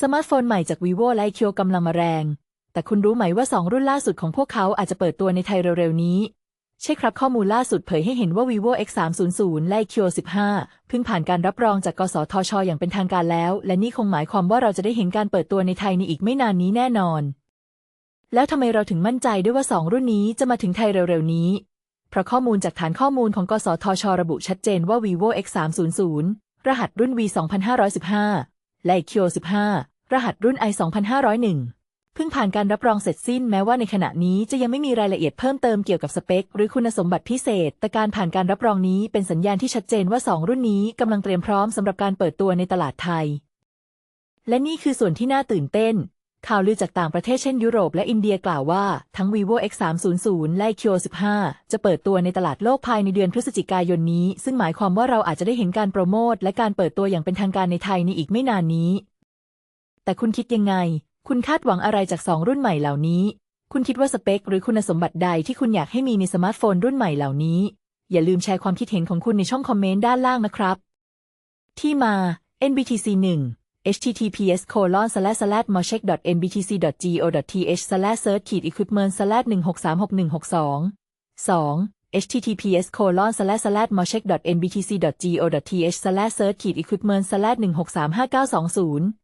สมาร์ทโฟนใหม่จาก vivo และ IQ กำลังมาแรง แต่คุณรู้ไหมว่า 2 รุ่นล่าสุดของพวกเขาอาจจะเปิดตัวในไทยเร็ว ๆ นี้ ใช่ครับข้อมูลล่าสุดเผยให้เห็นว่า vivo x 3 0 0และ IQ 15เพิ่งผ่านการรับรองจากกสทช อย่างเป็นทางการแล้ว และนี่คงหมายความว่าเราจะได้เห็นการเปิดตัวในไทยในอีกไม่นานนี้แน่นอน แล้วทำไมเราถึงมั่นใจด้วยว่า 2 รุ่นนี้จะมาถึงไทยเร็ว ๆ นี้ เพราะข้อมูลจากฐานข้อมูลของกสทช ระบุชัดเจนว่า vivo x 3 0 0รหัสรุ่น v 2515 และ iQIO 15 รหัสรุ่น i 2501 เพิ่งผ่านการรับรองเสร็จสิ้นแม้ว่าในขณะนี้จะยังไม่มีรายละเอียดเพิ่มเติมเกี่ยวกับสเปค หรือคุณสมบัติพิเศษ แต่การผ่านการรับรองนี้เป็นสัญญาณที่ชัดเจนว่า 2 รุ่นนี้กำลังเตรียมพร้อมสำหรับการเปิดตัวในตลาดไทย และนี่คือส่วนที่น่าตื่นเต้น ข่าวลือจากต่างประเทศเช่นยุโรปและอินเดียกล่าวว่าทั้ง vivo x 3 0 0และ q 15จะเปิดตัวในตลาดโลกภายในเดือนพฤศจิกายนนี้ ซึ่งหมายความว่าเราอาจจะได้เห็นการโปรโมทและการเปิดตัวอย่างเป็นทางการในไทยในอีกไม่นานนี้ แต่คุณคิดยังไง คุณคาดหวังอะไรจาก 2 รุ่นใหม่เหล่านี้ คุณคิดว่าสเปค หรือคุณสมบัติใดที่คุณอยากให้มีในสมาร์ทโฟนรุ่นใหม่เหล่านี้ อย่าลืมแชร์ความคิดเห็นของคุณในช่องคอมเมนต์ด้านล่างนะครับ ที่มา NBTC 1 https colon slash slash mocheck mbtc go th slash search equipment slash 1636162 2 https colon slash slash mocheck mbtc go th slash search equipment slash 1635920